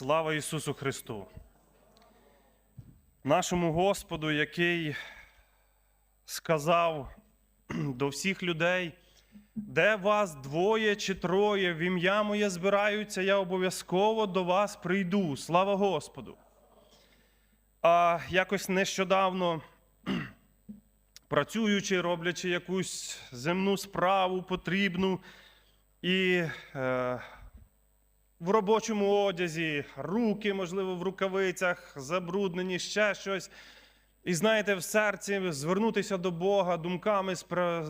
Слава Ісусу Христу! Нашому Господу, який сказав до всіх людей, де вас двоє чи троє в ім'я моє збираються, я обов'язково до вас прийду. Слава Господу! А якось нещодавно, працюючи, роблячи якусь земну справу потрібну, і е, в робочому одязі, руки, можливо, в рукавицях, забруднені, ще щось. І знаєте, в серці звернутися до Бога, думками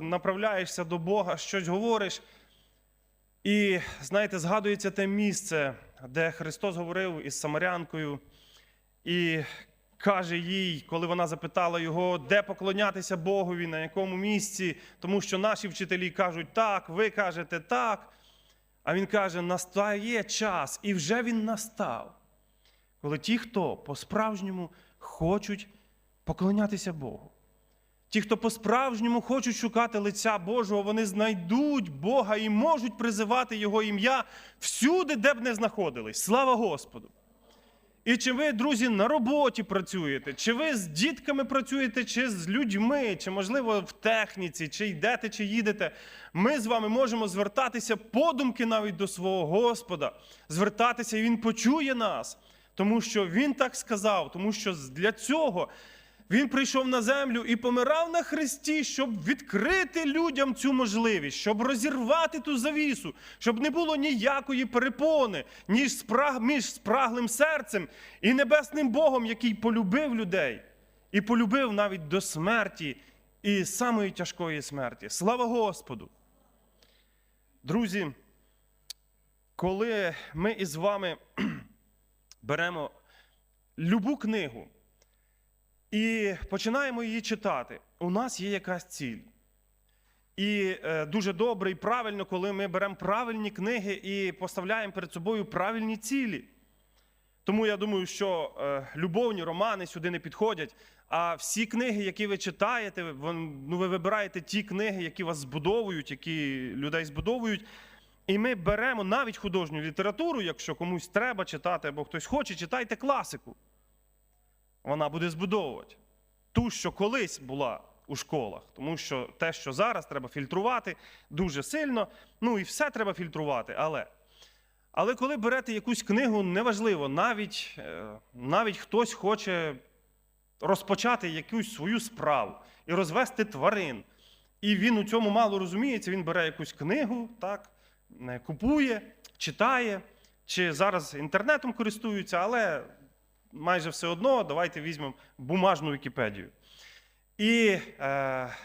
направляєшся до Бога, щось говориш. І знаєте, згадується те місце, де Христос говорив із Самарянкою, і каже їй, коли вона запитала його, де поклонятися Богові, на якому місці, тому що наші вчителі кажуть так, ви кажете так. А він каже: настає час, і вже він настав. Коли ті, хто по-справжньому хочуть поклонятися Богу. Ті, хто по-справжньому хочуть шукати лиця Божого, вони знайдуть Бога і можуть призивати Його ім'я всюди, де б не знаходились. Слава Господу! І чи ви, друзі, на роботі працюєте, чи ви з дітками працюєте, чи з людьми, чи, можливо, в техніці, чи йдете, чи їдете, ми з вами можемо звертатися подумки навіть до свого Господа, звертатися, і Він почує нас, тому що Він так сказав, тому що для цього він прийшов на землю і помирав на хресті, щоб відкрити людям цю можливість, щоб розірвати ту завісу, щоб не було ніякої перепони між спраглим серцем і небесним Богом, який полюбив людей і полюбив навіть до смерті і самої тяжкої смерті. Слава Господу! Друзі, коли ми із вами беремо любу книгу, і починаємо її читати. У нас є якась ціль. І е, дуже добре і правильно, коли ми беремо правильні книги і поставляємо перед собою правильні цілі. Тому я думаю, що е, любовні романи сюди не підходять. А всі книги, які ви читаєте, ну, ви вибираєте ті книги, які вас збудовують, які людей збудовують. І ми беремо навіть художню літературу, якщо комусь треба читати або хтось хоче, читайте класику вона буде збудовувати. Ту, що колись була у школах, тому що те, що зараз треба фільтрувати дуже сильно, ну і все треба фільтрувати. Але але коли берете якусь книгу, неважливо, навіть, е, навіть хтось хоче розпочати якусь свою справу і розвести тварин. І він у цьому мало розуміється, він бере якусь книгу, так, е, купує, читає, чи зараз інтернетом користуються, але майже все одно, давайте візьмемо бумажну Вікіпедію. І е,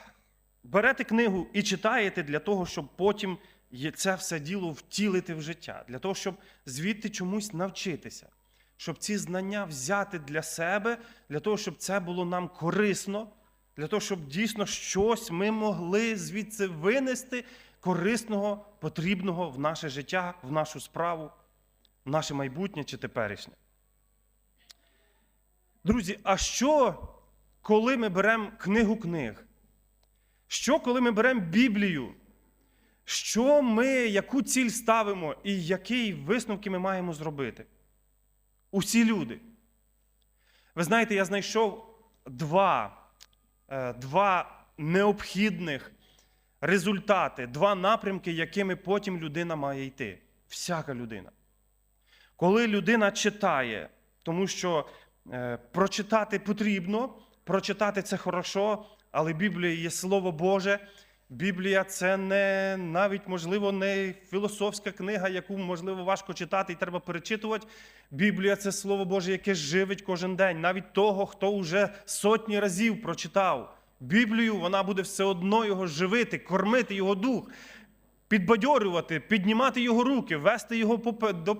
берете книгу і читаєте для того, щоб потім це все діло втілити в життя, для того, щоб звідти чомусь навчитися, щоб ці знання взяти для себе, для того, щоб це було нам корисно, для того, щоб дійсно щось ми могли звідси винести корисного, потрібного в наше життя, в нашу справу, в наше майбутнє чи теперішнє. Друзі, а що, коли ми беремо книгу книг? Що, коли ми беремо Біблію? Що ми, яку ціль ставимо і які висновки ми маємо зробити? Усі люди. Ви знаєте, я знайшов два, е, два необхідних результати, два напрямки, якими потім людина має йти. Всяка людина. Коли людина читає, тому що прочитати потрібно, прочитати це хорошо, але Біблія є Слово Боже. Біблія це не навіть, можливо, не філософська книга, яку, можливо, важко читати і треба перечитувати. Біблія це Слово Боже, яке живить кожен день, навіть того, хто вже сотні разів прочитав. Біблію вона буде все одно його живити, кормити його дух, підбадьорювати, піднімати його руки, вести його до,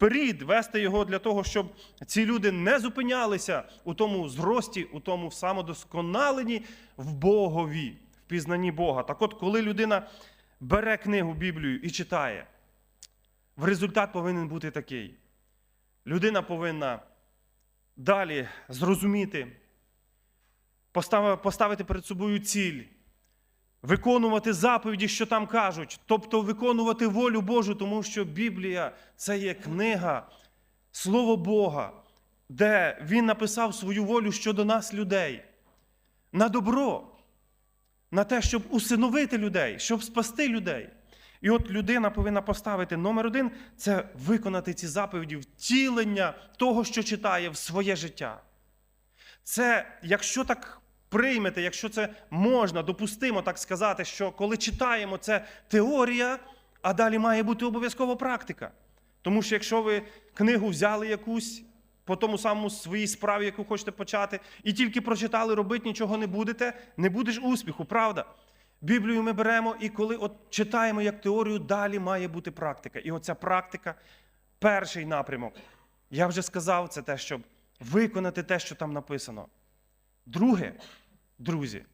вперед, вести його для того, щоб ці люди не зупинялися у тому зрості, у тому самодосконаленні в Богові, в пізнанні Бога. Так от, коли людина бере книгу Біблію і читає, в результат повинен бути такий. Людина повинна далі зрозуміти, поставити перед собою ціль, виконувати заповіді, що там кажуть, тобто виконувати волю Божу, тому що Біблія це є книга, Слово Бога, де Він написав свою волю щодо нас, людей, на добро, на те, щоб усиновити людей, щоб спасти людей. І от людина повинна поставити номер один це виконати ці заповіді, втілення того, що читає в своє життя. Це, якщо так приймете, якщо це можна, допустимо так сказати, що коли читаємо, це теорія, а далі має бути обов'язково практика. Тому що якщо ви книгу взяли якусь по тому самому своїй справі, яку хочете почати, і тільки прочитали, робити нічого не будете, не будеш успіху, правда? Біблію ми беремо, і коли от читаємо як теорію, далі має бути практика. І оця практика перший напрямок. Я вже сказав, це те, щоб виконати те, що там написано. Друге, друзі,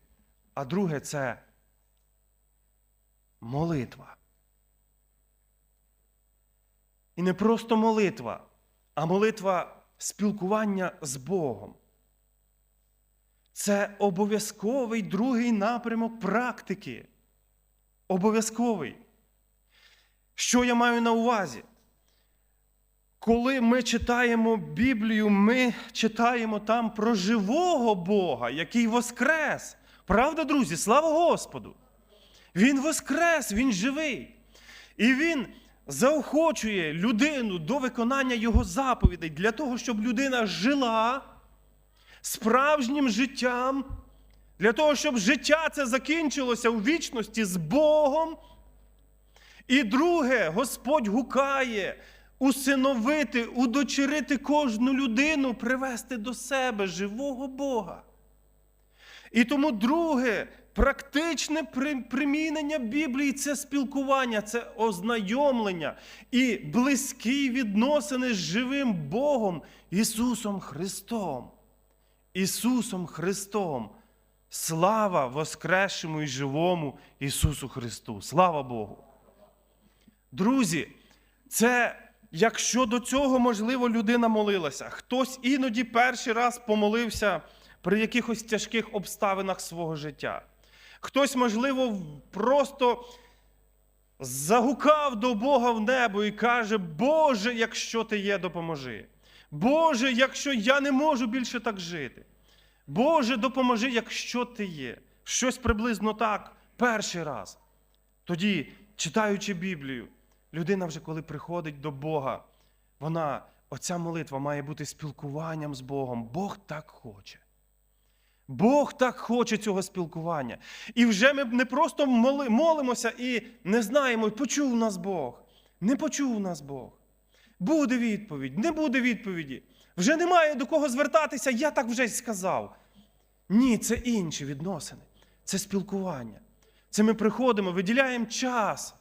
а друге це молитва. І не просто молитва, а молитва спілкування з Богом. Це обов'язковий другий напрямок практики. Обов'язковий. Що я маю на увазі? Коли ми читаємо Біблію, ми читаємо там про живого Бога, який воскрес. Правда, друзі? Слава Господу! Він воскрес, він живий. І він заохочує людину до виконання його заповідей для того, щоб людина жила справжнім життям, для того, щоб життя це закінчилося у вічності з Богом. І друге, Господь гукає усиновити, удочерити кожну людину, привести до себе живого Бога. І тому друге, практичне при- примінення Біблії це спілкування, це ознайомлення і близькі відносини з живим Богом Ісусом Христом. Ісусом Христом. Слава Воскресшому і живому Ісусу Христу. Слава Богу. Друзі, це якщо до цього, можливо, людина молилася, хтось іноді перший раз помолився при якихось тяжких обставинах свого життя. Хтось, можливо, просто загукав до Бога в небо і каже: Боже, якщо ти є, допоможи. Боже, якщо я не можу більше так жити. Боже, допоможи, якщо ти є. Щось приблизно так перший раз. Тоді, читаючи Біблію, людина вже коли приходить до Бога, вона, оця молитва має бути спілкуванням з Богом. Бог так хоче. Бог так хоче цього спілкування. І вже ми не просто моли- молимося і не знаємо, почув нас Бог. Не почув нас Бог. Буде відповідь, не буде відповіді. Вже немає до кого звертатися, я так вже сказав. Ні, це інші відносини, це спілкування. Це ми приходимо, виділяємо час,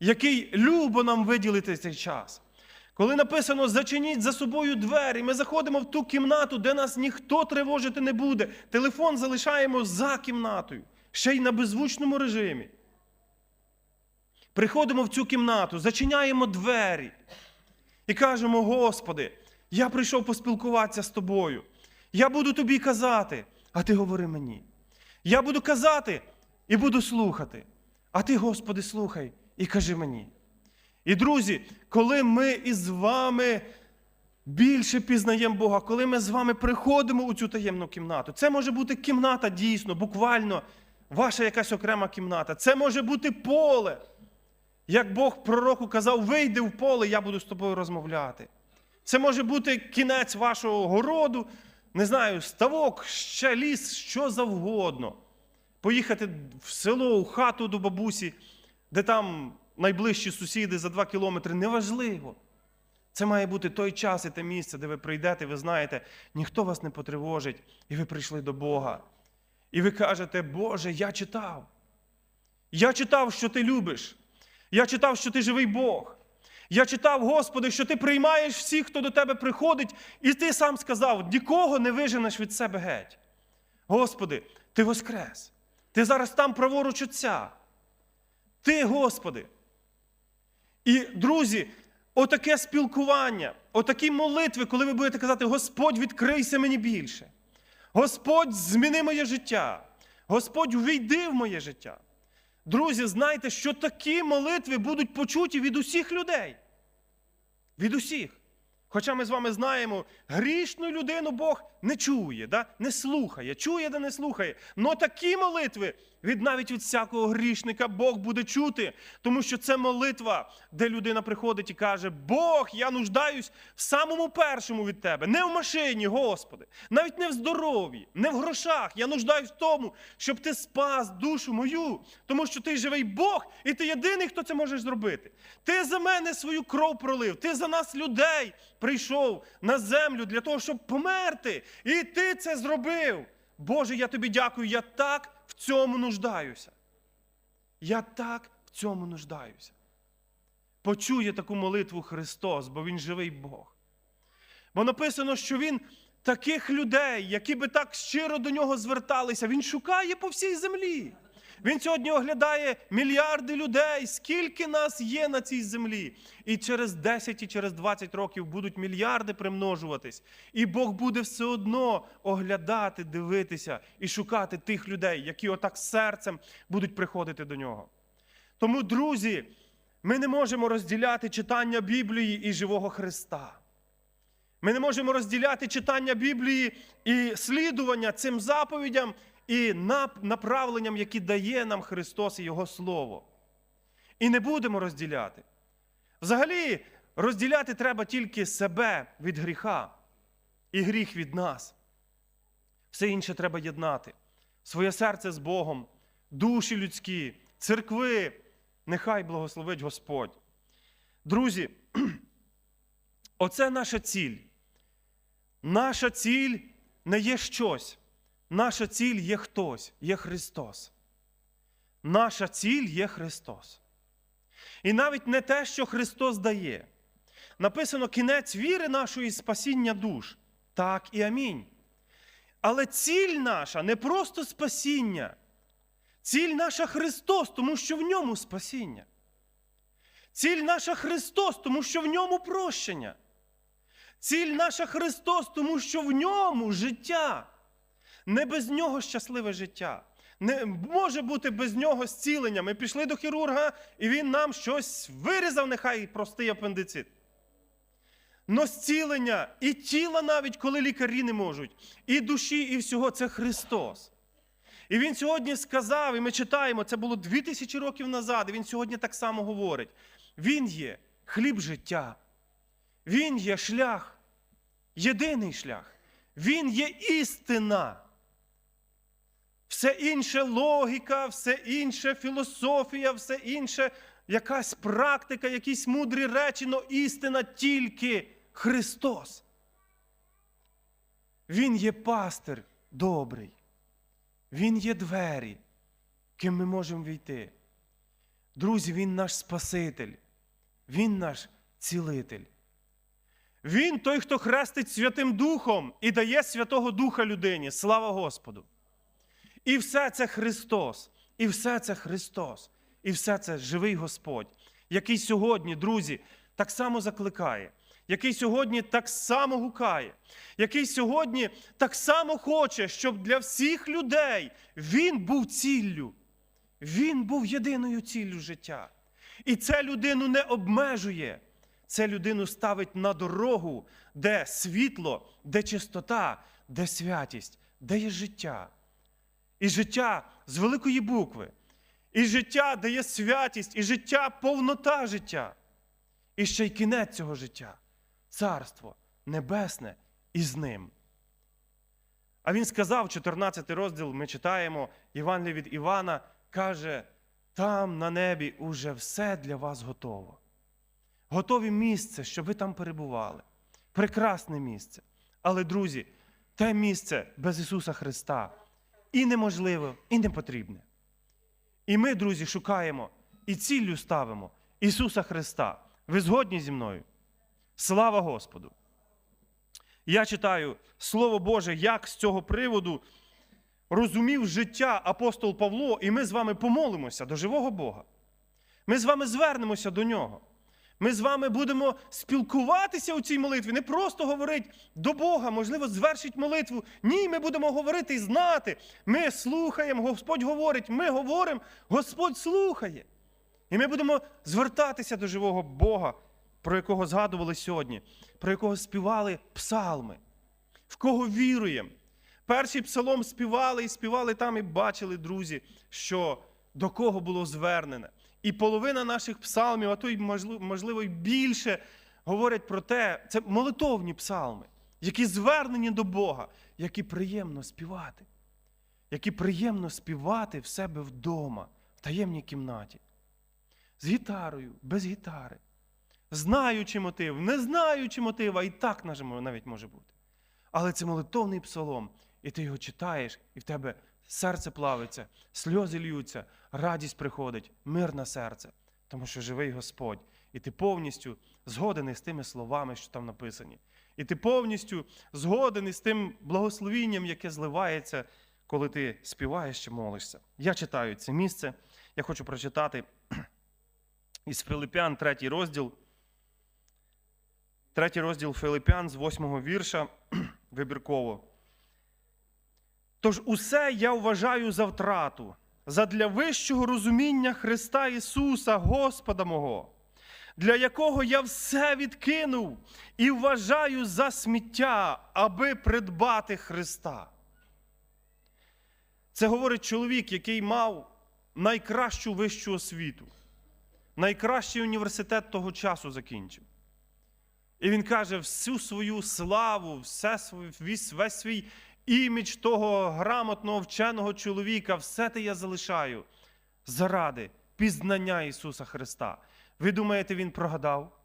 який любо нам виділити цей час. Коли написано зачиніть за собою двері, ми заходимо в ту кімнату, де нас ніхто тривожити не буде. Телефон залишаємо за кімнатою, ще й на беззвучному режимі. Приходимо в цю кімнату, зачиняємо двері і кажемо: Господи, я прийшов поспілкуватися з тобою. Я буду тобі казати, а ти говори мені. Я буду казати і буду слухати. А ти, Господи, слухай і кажи мені. І друзі, коли ми із вами більше пізнаємо Бога, коли ми з вами приходимо у цю таємну кімнату, це може бути кімната дійсно, буквально ваша якась окрема кімната. Це може бути поле. Як Бог пророку казав, вийди в поле, я буду з тобою розмовляти. Це може бути кінець вашого городу, не знаю, ставок, ще ліс, що завгодно. Поїхати в село, у хату до бабусі, де там найближчі сусіди за два кілометри, неважливо. Це має бути той час і те місце, де ви прийдете, ви знаєте, ніхто вас не потривожить, і ви прийшли до Бога. І ви кажете, Боже, я читав. Я читав, що ти любиш. Я читав, що ти живий Бог. Я читав, Господи, що ти приймаєш всіх, хто до тебе приходить, і ти сам сказав: нікого не виженеш від себе геть. Господи, ти воскрес. Ти зараз там праворуч Отця. Ти, Господи. І, друзі, отаке спілкування, отакі молитви, коли ви будете казати, Господь, відкрийся мені більше. Господь, зміни моє життя. Господь, увійди в моє життя. Друзі, знайте, що такі молитви будуть почуті від усіх людей. Від усіх. Хоча ми з вами знаємо, грішну людину Бог не чує, да? не слухає, чує, да не слухає. Но такі молитви від навіть від всякого грішника Бог буде чути, тому що це молитва, де людина приходить і каже: Бог, я нуждаюсь в самому першому від тебе, не в машині, Господи, навіть не в здоров'ї, не в грошах. Я нуждаюсь в тому, щоб ти спас душу мою, тому що ти живий Бог, і ти єдиний, хто це може зробити. Ти за мене свою кров пролив, ти за нас людей прийшов на землю для того, щоб померти. І ти це зробив. Боже, я тобі дякую, я так цьому нуждаюся. Я так в цьому нуждаюся. Почує таку молитву Христос, бо Він живий Бог. Бо написано, що Він таких людей, які би так щиро до нього зверталися, Він шукає по всій землі. Він сьогодні оглядає мільярди людей, скільки нас є на цій землі. І через 10 і через 20 років будуть мільярди примножуватись. І Бог буде все одно оглядати, дивитися і шукати тих людей, які отак серцем будуть приходити до нього. Тому, друзі, ми не можемо розділяти читання Біблії і живого Христа. Ми не можемо розділяти читання Біблії і слідування цим заповідям і направленням, які дає нам Христос і Його Слово. І не будемо розділяти. Взагалі, розділяти треба тільки себе від гріха і гріх від нас. Все інше треба єднати. Своє серце з Богом, душі людські, церкви. Нехай благословить Господь. Друзі, оце наша ціль. Наша ціль не є щось. Наша ціль є хтось, є Христос. Наша ціль є Христос. І навіть не те, що Христос дає. Написано кінець віри нашої спасіння душ. Так і амінь. Але ціль наша не просто спасіння. Ціль наша Христос, тому що в ньому спасіння. Ціль наша Христос, тому що в ньому прощення. Ціль наша Христос, тому що в ньому життя. Не без нього щасливе життя. Не може бути без нього зцілення. Ми пішли до хірурга, і він нам щось вирізав, нехай простий апендицит. Но зцілення і тіла навіть, коли лікарі не можуть, і душі, і всього це Христос. І він сьогодні сказав, і ми читаємо, це було 2000 років назад, і він сьогодні так само говорить: Він є хліб життя, Він є шлях, єдиний шлях, Він є істина. Все інше логіка, все інше філософія, все інше якась практика, якісь мудрі речі, но істина тільки Христос. Він є пастир добрий. Він є двері, ким ми можемо війти. Друзі, Він наш Спаситель, Він наш цілитель. Він той, хто хрестить Святим Духом і дає Святого Духа людині. Слава Господу! І все це Христос, і все це Христос, і все це живий Господь, який сьогодні, друзі, так само закликає, який сьогодні так само гукає, який сьогодні так само хоче, щоб для всіх людей він був ціллю. Він був єдиною ціллю життя. І це людину не обмежує. Це людину ставить на дорогу, де світло, де чистота, де святість, де є життя. І життя з великої букви, і життя, де є святість, і життя повнота життя. І ще й кінець цього життя царство небесне і з ним. А він сказав, 14 розділ, ми читаємо Євангеліє від Івана, каже: там на небі уже все для вас готово. Готові місце, щоб ви там перебували. Прекрасне місце. Але, друзі, те місце без Ісуса Христа і неможливе, і не потрібне. І ми, друзі, шукаємо і ціллю ставимо Ісуса Христа. Ви згодні зі мною? Слава Господу! Я читаю Слово Боже, як з цього приводу розумів життя апостол Павло, і ми з вами помолимося до живого Бога. Ми з вами звернемося до нього. Ми з вами будемо спілкуватися у цій молитві, не просто говорити до Бога, можливо, звершить молитву. Ні, ми будемо говорити і знати. Ми слухаємо, Господь говорить, ми говоримо, Господь слухає. І ми будемо звертатися до живого Бога, про якого згадували сьогодні, про якого співали псалми, в кого віруємо. Перший псалом співали і співали там, і бачили, друзі, що до кого було звернене. І половина наших псалмів, а то й можливо, й більше, говорять про те, це молитовні псалми, які звернені до Бога, які приємно співати, які приємно співати в себе вдома, в таємній кімнаті, з гітарою, без гітари, знаючи мотив, не знаючи мотива, і так навіть може бути. Але це молитовний псалом, і ти його читаєш, і в тебе серце плавиться, сльози льються, радість приходить, мир на серце, тому що живий Господь. І ти повністю згоден із тими словами, що там написані. І ти повністю згоден із тим благословінням, яке зливається, коли ти співаєш чи молишся. Я читаю це місце. Я хочу прочитати із Филипян, третій розділ. Третій розділ Филипян з восьмого вірша вибірково. Тож усе я вважаю за втрату, задля вищого розуміння Христа Ісуса, Господа мого, для якого я все відкинув і вважаю за сміття, аби придбати Христа. Це говорить чоловік, який мав найкращу вищу освіту, найкращий університет того часу закінчив. І він каже, всю свою славу, все весь свій імідж того грамотного вченого чоловіка, все те я залишаю заради пізнання Ісуса Христа. Ви думаєте, Він прогадав?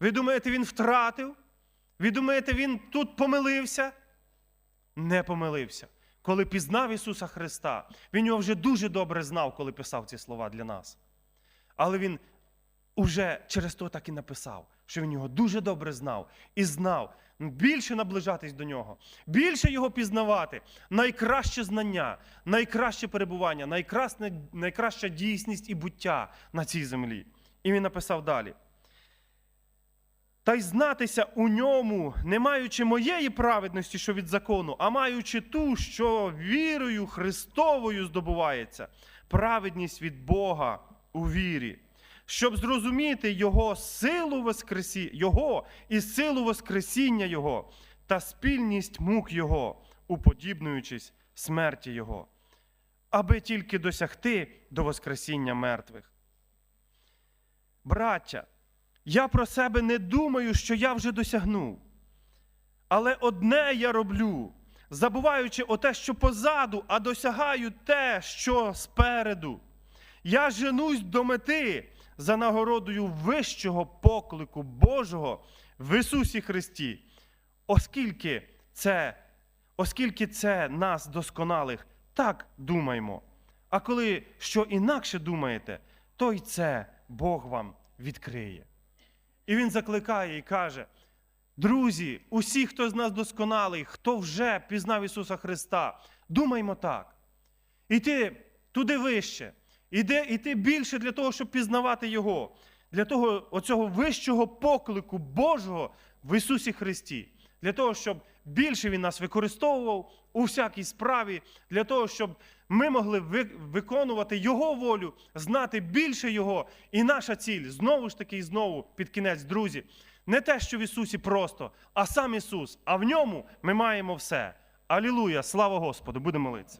Ви думаєте, Він втратив? Ви думаєте, Він тут помилився? Не помилився. Коли пізнав Ісуса Христа, Він його вже дуже добре знав, коли писав ці слова для нас. Але Він уже через то так і написав, що він його дуже добре знав і знав більше наближатись до нього, більше його пізнавати, найкраще знання, найкраще перебування, найкрасне, найкраща дійсність і буття на цій землі. І він написав далі. Та й знатися у ньому, не маючи моєї праведності, що від закону, а маючи ту, що вірою Христовою здобувається, праведність від Бога у вірі щоб зрозуміти Його силу Воскресі... Його і силу Воскресіння Його та спільність мук Його, уподібнуючись смерті Його, аби тільки досягти до Воскресіння мертвих. Браття, я про себе не думаю, що я вже досягнув. Але одне я роблю, забуваючи оте, що позаду, а досягаю те, що спереду. Я женусь до мети за нагородою вищого поклику Божого в Ісусі Христі, оскільки це, оскільки це нас досконалих, так думаймо. А коли що інакше думаєте, то й це Бог вам відкриє. І Він закликає і каже: друзі, усі, хто з нас досконалий, хто вже пізнав Ісуса Христа, думаймо так. Іти туди вище. Іде іти більше для того, щоб пізнавати Його, для того оцього вищого поклику Божого в Ісусі Христі, для того, щоб більше Він нас використовував у всякій справі, для того, щоб ми могли виконувати Його волю, знати більше Його. І наша ціль знову ж таки і знову під кінець, друзі, не те, що в Ісусі просто, а сам Ісус. А в ньому ми маємо все. Алілуя! Слава Господу! Будемо молитися.